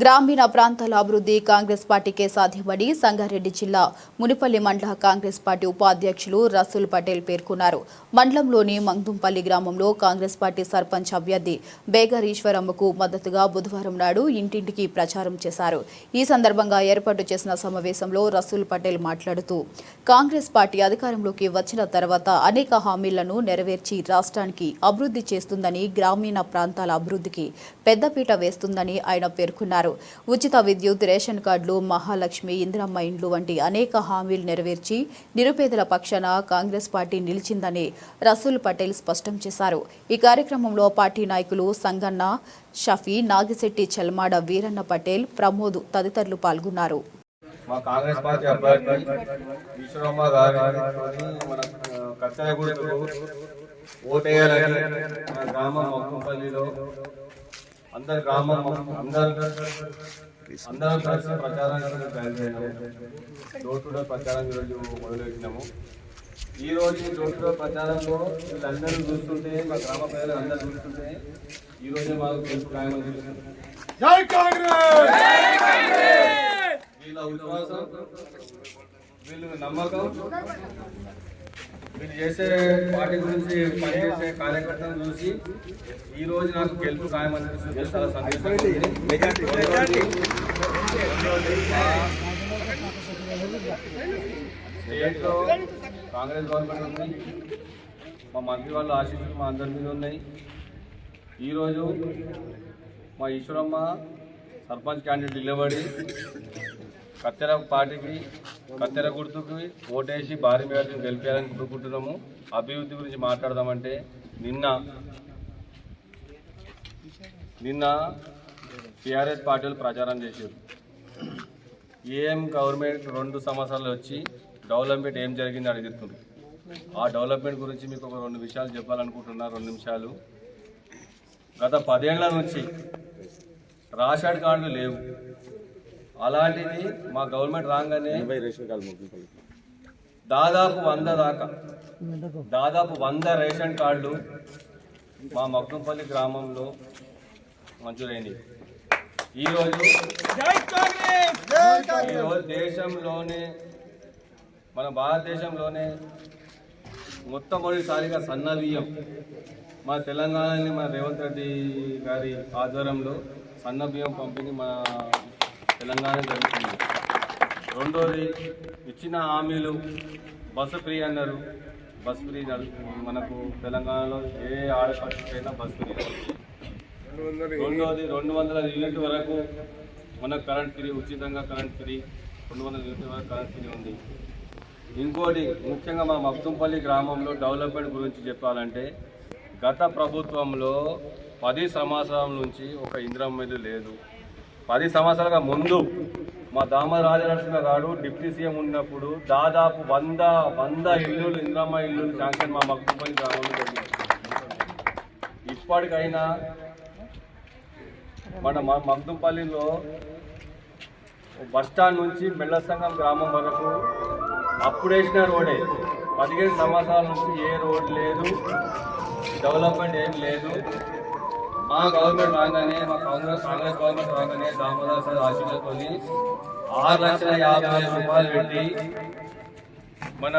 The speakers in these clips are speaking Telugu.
గ్రామీణ ప్రాంతాల అభివృద్ధి కాంగ్రెస్ పార్టీకే సాధ్యమని సంగారెడ్డి జిల్లా మునిపల్లి మండల కాంగ్రెస్ పార్టీ ఉపాధ్యక్షులు రసూల్ పటేల్ పేర్కొన్నారు. మండలంలోని మంగంపల్లి గ్రామంలో కాంగ్రెస్ పార్టీ సర్పంచ్ అభ్యర్థి బేగర్ ఈశ్వరమ్మకు మద్దతుగా బుధవారం నాడు ఇంటింటికి ప్రచారం చేశారు. ఈ సందర్భంగా ఏర్పాటు చేసిన సమావేశంలో రసూల్ పటేల్ మాట్లాడుతూ కాంగ్రెస్ పార్టీ అధికారంలోకి వచ్చిన తర్వాత అనేక హామీలను నెరవేర్చి రాష్ట్రానికి అభివృద్ధి చేస్తుందని గ్రామీణ ప్రాంతాల అభివృద్ధికి పెద్దపీట వేస్తుందని ఆయన పేర్కొన్నారు. ఉచిత విద్యుత్ రేషన్ కార్డులు మహాలక్ష్మి ఇందిరమ్మ ఇండ్లు వంటి అనేక హామీలు నెరవేర్చి నిరుపేదల పక్షాన కాంగ్రెస్ పార్టీ నిలిచిందని రసూల్ పటేల్ స్పష్టం చేశారు. ఈ కార్యక్రమంలో పార్టీ నాయకులు సంగన్న షఫీ నాగిశెట్టి చెల్మాడ వీరన్న పటేల్ ప్రమోద్ తదితరులు పాల్గొన్నారు. మా కాంగ్రెస్ పార్టీ అభ్యర్థి ఈశ్వరమ్మ గారి మన కచ్చలగూడకు ఓటేయాలని మన గ్రామం మొక్కంపల్లిలో అందరు గ్రామం అందరు అందరం కలిసి ప్రచారానికి బయలుదేరాము డోర్ టు డోర్ ప్రచారం ఈరోజు మొదలెట్టినాము ఈ రోజు డోర్ టు డోర్ ప్రచారంలో వీళ్ళందరూ చూస్తుంటే మా గ్రామ ప్రజలు అందరూ చూస్తుంటే ఈ రోజే మాకు తెలుసు వీళ్ళ విశ్వాసం వీళ్ళు నమ్మకం వీళ్ళు చేసే పార్టీ గురించి పనిచేసే కార్యకర్తలను చూసి ఈ రోజు నాకు గెలుపు ఖాయమని చాలా స్టేట్లో కాంగ్రెస్ గవర్నమెంట్ ఉంది. మా మంత్రి వాళ్ళ ఆశీస్సులు మా అందరి మీద ఉన్నాయి. ఈరోజు మా ఈశ్వరమ్మ సర్పంచ్ క్యాండిడేట్ నిలబడి కత్తెర పార్టీకి కత్తెర గుర్తుకి ఓటేసి భారీ మేరకు గెలిపేయాలని కోరుకుంటున్నాము. అభివృద్ధి గురించి మాట్లాడదామంటే నిన్న నిన్న టీఆర్ఎస్ పార్టీలు ప్రచారం చేశారు. ఏం గవర్నమెంట్ రెండు సంవత్సరాలు వచ్చి డెవలప్మెంట్ ఏం జరిగింది అడుగుతుంది ఆ డెవలప్మెంట్ గురించి మీకు ఒక రెండు విషయాలు చెప్పాలనుకుంటున్నా రెండు నిమిషాలు. గత పదేళ్ళ నుంచి రాషన్ కార్డులు లేవు. అలాంటిది మా గవర్నమెంట్ రాగానే దాదాపు వంద దాకా. దాదాపు వంద రేషన్ కార్డులు మా మగ్నంపల్లి గ్రామంలో మంజూరైనవి ఈరోజు ఈరోజు దేశంలోనే మన భారతదేశంలోనే మొట్టమొదటిసారిగా సన్న బియ్యం మన తెలంగాణని మన రేవంత్ రెడ్డి గారి ఆధ్వర్యంలో సన్న బియ్యం పంపిణీ మన తెలంగాణ జరుగుతుంది. రెండోది ఇచ్చిన హామీలు బస్సు ఫ్రీ అన్నారు. బస్ ఫ్రీ మనకు తెలంగాణలో ఏ ఆడపడికైనా బస్ ఫ్రీ. రెండోది రెండు వందల యూనిట్ వరకు మనకు కరెంట్ ఫ్రీ ఉచితంగా కరెంట్ ఫ్రీ. రెండు వందల యూనిట్ వరకు కరెంట్ ఫ్రీ ఉంది. ఇంకోటి ముఖ్యంగా మా మక్తుంపల్లి గ్రామంలో డెవలప్మెంట్ గురించి చెప్పాలంటే గత ప్రభుత్వంలో పది సంవత్సరాల నుంచి ఒక ఇంద్రం మీద లేదు. పది సంవత్సరాల ముందు మా దామ రాజనరసింహ గారు డిప్యూటీ సీఎం ఉన్నప్పుడు దాదాపు వంద వంద ఇల్లులు ఇంద్రమ్మ ఇల్లు శాంక్షన్ మా మక్తుంపల్లి గ్రామంలో జరిగింది ఇప్పటికైనా మన మగ్దుంపల్లిలో బస్ స్టాండ్ నుంచి మెల్లసంగం గ్రామం వరకు అప్పుడేసిన రోడే. పదిహేను సంవత్సరాల నుంచి ఏ రోడ్ లేదు డెవలప్మెంట్ ఏం లేదు. మా గవర్నమెంట్ రాగానే మా కాంగ్రెస్ కాంగ్రెస్ గవర్నమెంట్ రాగానే దామోదర్ సార్ ఆశీర్వతోని ఆరు లక్షల యాభై వేల రూపాయలు పెట్టి మన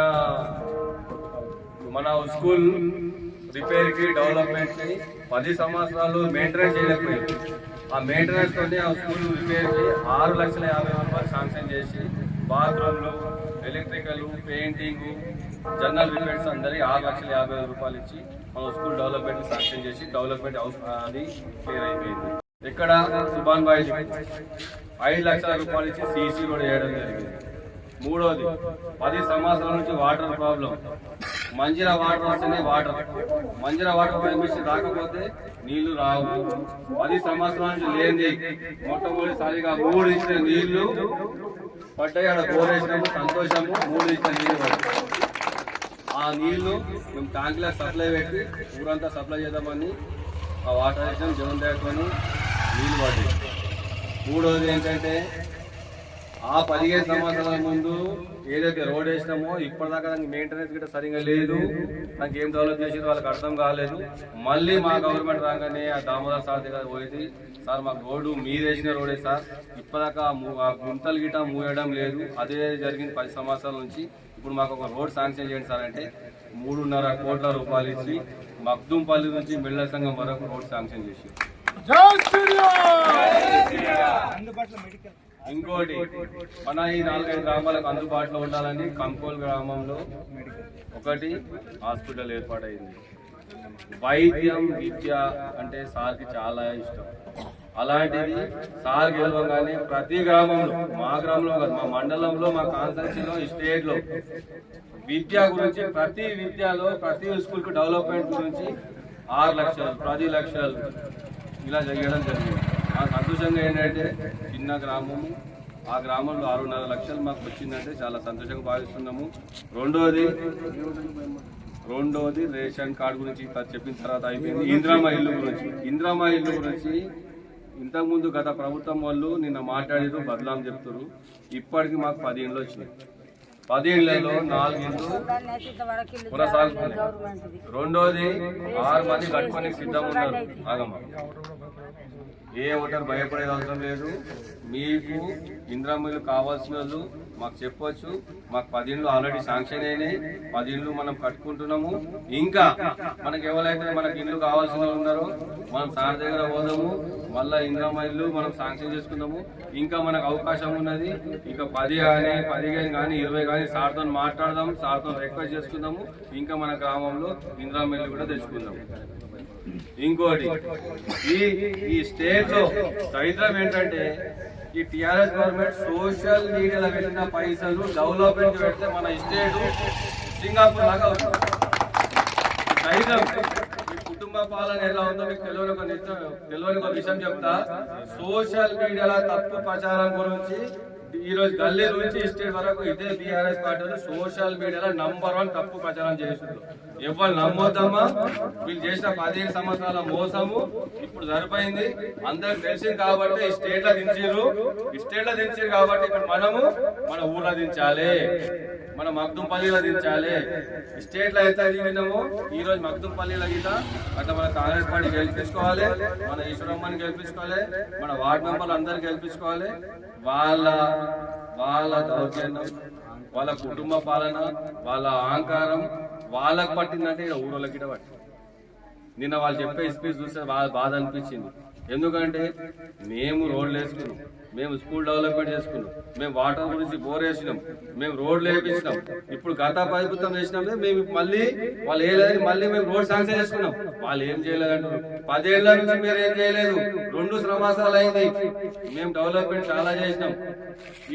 మన స్కూల్ రిపేర్కి డెవలప్మెంట్కి పది సంవత్సరాలు మెయింటెనెన్స్ చేయలేకపోయారు ఆ మెయింటెనెన్స్ తోటి ఆ స్కూల్ రిపేర్కి ఆరు లక్షల యాభై రూపాయలు శాంక్షన్ చేసి బాత్రూమ్లు ఎలక్ట్రికల్ పెయింటింగ్ జనరల్ రిపేర్స్ అందరికి ఆరు లక్షల యాభై వేల రూపాయలు ఇచ్చి మన స్కూల్ డెవలప్మెంట్ శాంక్షన్ చేసి డెవలప్మెంట్ హౌస్ అది క్లియర్ అయిపోయింది. ఇక్కడ సుభాన్ బాయ్ ఐదు లక్షల రూపాయలు ఇచ్చి సీసీ కూడా చేయడం జరిగింది. మూడోది పది సంవత్సరాల నుంచి వాటర్ ప్రాబ్లం. మంజీరా వాటర్ వస్తేనే వాటర్. మంజీరా వాటర్ పర్మిషన్ రాకపోతే నీళ్ళు రావు. పది సంవత్సరాల నుంచి లేనిది. మొట్టమొదటిసారిగా మూడు ఇచ్చిన నీళ్ళు పడ్డాయి ఆడ బోర్ సంతోషము మూడు ఇచ్చిన నీళ్ళు పడ్డాయి. ఆ నీళ్ళు మేము ట్యాంకులో సప్లై పెట్టి ఊరంతా సప్లై చేద్దామని ఆ వాటర్ వేసినాం జగన్ దగ్గరతోని నీళ్ళు పడ్డాయి. మూడోది ఏంటంటే ఆ పదిహేను సంవత్సరాల ముందు ఏదైతే రోడ్ వేసినామో ఇప్పటిదాకా దానికి మెయింటెనెన్స్ గిట్ట సరిగా లేదు. దానికి ఏం డెవలప్ చేసి వాళ్ళకి అర్థం కాలేదు. మళ్ళీ మా గవర్నమెంట్ రాగానే ఆ దామోదర్ సార్ దగ్గర పోయింది సార్ మాకు రోడ్డు మీరు వేసిన రోడే సార్. ఇప్పటిదాకా ఆ గుంతలు గిట్ట మూయడం లేదు. అదే జరిగింది పది సంవత్సరాల నుంచి. ఇప్పుడు మాకు ఒక రోడ్ శాంక్షన్ చేయండి సార్ అంటే మూడున్నర కోట్ల రూపాయలు ఇచ్చి మగ్దుంపల్లి నుంచి మిళ్ళ సంఘం వరకు రోడ్ శాంక్షన్ చేసి. ఇంకోటి మన ఈ నాలుగైదు గ్రామాలకు అందుబాటులో ఉండాలని కంకోల్ గ్రామంలో ఒకటి హాస్పిటల్ ఏర్పాటైంది. వైద్యం విద్య అంటే సార్కి చాలా ఇష్టం. అలాంటిది సార్ గెలవంగానే ప్రతి గ్రామంలో మా గ్రామంలో కాదు మా మండలంలో మా కాన్స్టెన్సీలో స్టేట్లో విద్య గురించి ప్రతి విద్యలో ప్రతి స్కూల్కి డెవలప్మెంట్ గురించి ఆరు లక్షలు పది లక్షలు ఇలా చేయడం జరిగింది. ఆ సంతోషంగా ఏంటంటే చిన్న గ్రామము ఆ గ్రామంలో ఆరున్నర లక్షలు మాకు వచ్చిందంటే చాలా సంతోషంగా భావిస్తున్నాము. రెండోది రెండోది రేషన్ కార్డు గురించి చెప్పిన తర్వాత అయిపోయింది. ఇందిరామ ఇల్లు గురించి. ఇంద్రామ ఇల్లు గురించి ఇంతకుముందు గత ప్రభుత్వం వాళ్ళు నిన్న మాట్లాడారు బదలాం చెప్తారు ఇప్పటికి మాకు పది వచ్చినాయి. పది నాలుగు ఇండ్లు రెండోది ఆరు మంది కట్టుకొని సిద్ధంగా ఉన్నారు. ఆగమ్మ. ఏ ఓటర్ భయపడేది అవసరం లేదు. మీకు ఇంద్రమిల్లు కావాల్సిన వాళ్ళు మాకు చెప్పొచ్చు. మాకు పది ఇండ్లు ఆల్రెడీ శాంక్షన్ అయినాయి. పది ఇండ్లు మనం కట్టుకుంటున్నాము. ఇంకా మనకి ఎవరైతే మనకి ఇల్లు కావాల్సిన వాళ్ళు ఉన్నారో మనం సార్ దగ్గర పోదాము. మళ్ళా ఇంద్రమ్మ ఇల్లు మనం శాంక్షన్ చేసుకుందాము. ఇంకా మనకు అవకాశం ఉన్నది. ఇంకా పది కానీ పదిహేను కానీ ఇరవై కానీ సార్తో మాట్లాడదాం సార్తో రిక్వెస్ట్ చేసుకుందాము. ఇంకా మన గ్రామంలో ఇంద్రమ్మ ఇల్లు కూడా తెచ్చుకుందాము. ఇంకోటి ఈ ఈ స్టేట్లో దరిద్రం ఏంటంటే ఈ టిఆర్ఎస్ గవర్నమెంట్ సోషల్ మీడియాలో పెట్టిన పైసలు డెవలప్మెంట్ పెడితే మన స్టేట్ సింగపూర్ లాగా అవుతుంది దరిద్రం మీ కుటుంబ పాలన ఎలా ఉందో మీకు తెలియని ఒక నిత్యం తెలియని ఒక విషయం చెప్తా. సోషల్ మీడియాలో తప్పు ప్రచారం గురించి ఈ రోజు గల్లీ నుంచి స్టేట్ వరకు ఇదే బీఆర్ఎస్ పార్టీలు సోషల్ మీడియాలో నంబర్ వన్ తప్పు ప్రచారం చేస్తున్నారు ఎవరు నమ్మొద్దమ్మా. వీళ్ళు చేసిన పదిహేను సంవత్సరాల మోసము ఇప్పుడు సరిపోయింది. అందరికి తెలిసింది కాబట్టి ఈ స్టేట్లో దించారు ఈ స్టేట్లో దించారు కాబట్టి ఇప్పుడు మనము మన ఊర్లో దించాలి. మన మగ్దుంపల్లిలో దించాలి. స్టేట్లో ఎంత దిగినామో ఈ రోజు మగ్దుంపల్లిలో గీత అట్లా మన కాంగ్రెస్ పార్టీ గెలిపించుకోవాలి మన ఈశ్వరమ్మని గెలిపించుకోవాలి మన వార్డు మెంబర్లు అందరు గెలిపించుకోవాలి. వాళ్ళ వాళ్ళ దౌర్జన్యం వాళ్ళ కుటుంబ పాలన వాళ్ళ అహంకారం వాళ్ళకు పట్టిందంటే ఇక్కడ ఊరోళ్ళకి పట్టింది. నిన్న వాళ్ళు చెప్పే స్పీచ్ చూస్తే బాగా బాధ అనిపించింది. ఎందుకంటే మేము రోడ్లు వేసుకున్నాం మేము స్కూల్ డెవలప్మెంట్ చేసుకున్నాం. మేము వాటర్ గురించి బోర్ వేసినాం. మేము రోడ్లు వేపించినాం. ఇప్పుడు గత ప్రభుత్వం చేసినామే మేము మళ్ళీ వాళ్ళు వేయలేదని మళ్ళీ మేము రోడ్ శాంక్షన్ చేసుకున్నాం. వాళ్ళు ఏం చేయలేదంటారు? పదేళ్ళ నుంచి మీరు ఏం చేయలేదు. రెండు శ్రమాసాలు అయింది. మేము డెవలప్మెంట్ చాలా చేసినాం.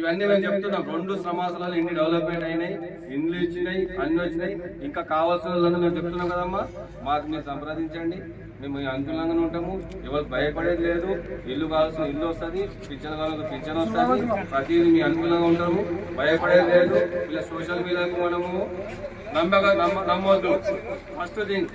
ఇవన్నీ మేము చెప్తున్నాం. రెండు శ్రమాసాలు ఇన్ని డెవలప్మెంట్ అయినాయి. ఇండ్లు ఇచ్చినాయి అన్ని వచ్చినాయి. ఇంకా కావాల్సిన వాళ్ళని మేము చెప్తున్నాం కదమ్మా. మాకు మీరు సంప్రదించండి. మేము అనుకూలంగానే ఉంటాము. ఎవరు భయపడేది లేదు. ఇల్లు కావాల్సిన ఇల్లు వస్తుంది. పిచ్చలు కావాల్సిన పింఛన్ వస్తుంది. ప్రతిదీ మీ అనుకూలంగా ఉంటాము. భయపడేది లేదు. ఇలా సోషల్ మీడియాకు మనము నమ్మక నమ్మ నమ్మొద్దు. First thing.